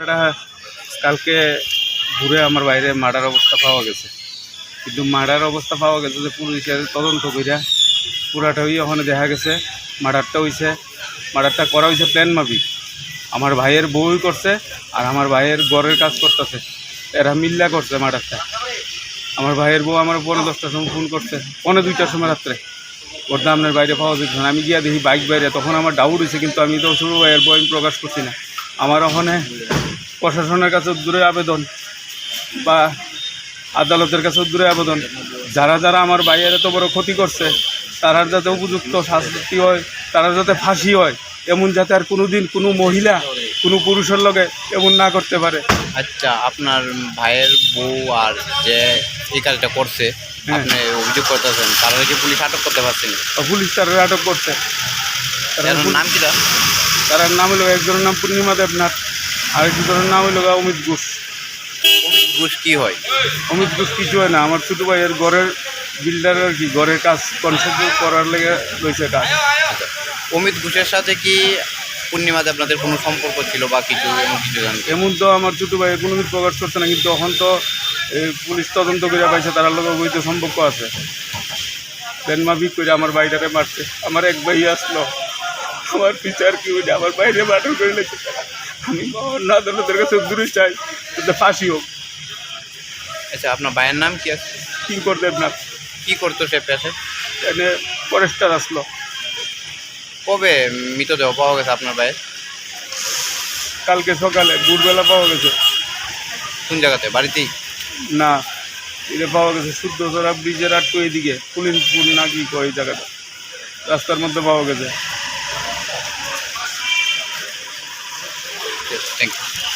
এটা কালকে ঘুরে আমার বাইরে মার্ডার অবস্থা পাওয়া গেছে। কিন্তু মার্ডার অবস্থা পাওয়া গেছে যে পুলিশের তদন্ত কইরা পুরাটা হই ওখানে দেখা গেছে, মার্ডারটা হইছে, মার্ডারটা করা হয়েছে প্ল্যান মাফিক। আমার ভাইয়ের বউই করছে আর আমার ভাইয়ের ঘরের কাজ করতেছে। এরা মিল্লা করছে মার্ডারটা। আমার ভাইয়ের বউ আমার পনেরো দশটার সময় ফোন করছে পনেরো দুইটার সময় রাত্রে। ওর দামের বাইরে পাওয়া যেত আমি গিয়া দেখি বাইক বাইরে, তখন আমার ডাউট হয়েছে কিন্তু আমি তো শুরু ভাইয়ের বউ আমি প্রকাশ করছি না। আমার ওখানে প্রশাসনের কাছে দূরে আবেদন বা আদালতের কাছে দূরে আবেদন। যারা যারা আমার ভাইয়ের এত বড় ক্ষতি করছে তারা যাতে উপযুক্ত শাস্তি হয় তারা যাতে ফাঁসি হয় এমন যাতে আর কোনো দিন কোনো মহিলা কোনো পুরুষের লগে এমন না করতে পারে। আচ্ছা আপনার ভাইয়ের বউ আর যে এই কাজটা করছে হ্যাঁ। আপনি অভিযোগ করতেছেন তারা কি পুলিশ আটক করতে পারছেন পুলিশ তারা আটক করছে। নাম কিটা তার নাম হলো একজনের নাম পূর্ণিমা দেবনাথ আর একজনের নাম হলো গা অমিত ঘোষ। অমিত ঘোষ কি হয়? অমিত ঘোষ কিছু হয় না আমার ছোটো ভাইয়ের ঘরের বিল্ডার আর কি ঘরের কাজ কনসেপ্ট করার লেগে রয়েছে কাজ। আচ্ছা অমিত ঘোষের সাথে কি পূর্ণিমাতে আপনাদের কোনো সম্পর্ক ছিল বা কিছু এমন কিছু জানেন এমন তো আমার ছোটো ভাই কোনো কিছু প্রকাশ করছে না কিন্তু এখন তো পুলিশ তদন্ত করে পাইছে তার লোক বইতে সম্পর্ক আছে। দেন মাফিক করে আমার বাইরে মারছে। আমার এক ভাই আসলো। আমার পিছার কি হইলে আমার বাইরে মার্ডার করে লেগেছে আমি অন্য আদালতের কাছে দূরে চাই ফাঁসি হোক। আচ্ছা আপনার ভাইয়ের নাম কি আছে? কি করতে না কি করতো সে পেশে এনে ফরেস্টার আসলো। কবে মৃতদেহ পাওয়া গেছে আপনার ভাইয়ের? কালকে সকালে ভোরবেলা পাওয়া গেছে। কোন জায়গাতে? বাড়িতেই? না এটা পাওয়া গেছে শুদ্ধ সরা ব্রিজের আটকো এদিকে। পুলিশপুর না কি কয় এই জায়গাটা? রাস্তার মধ্যে পাওয়া গেছে। Thank you.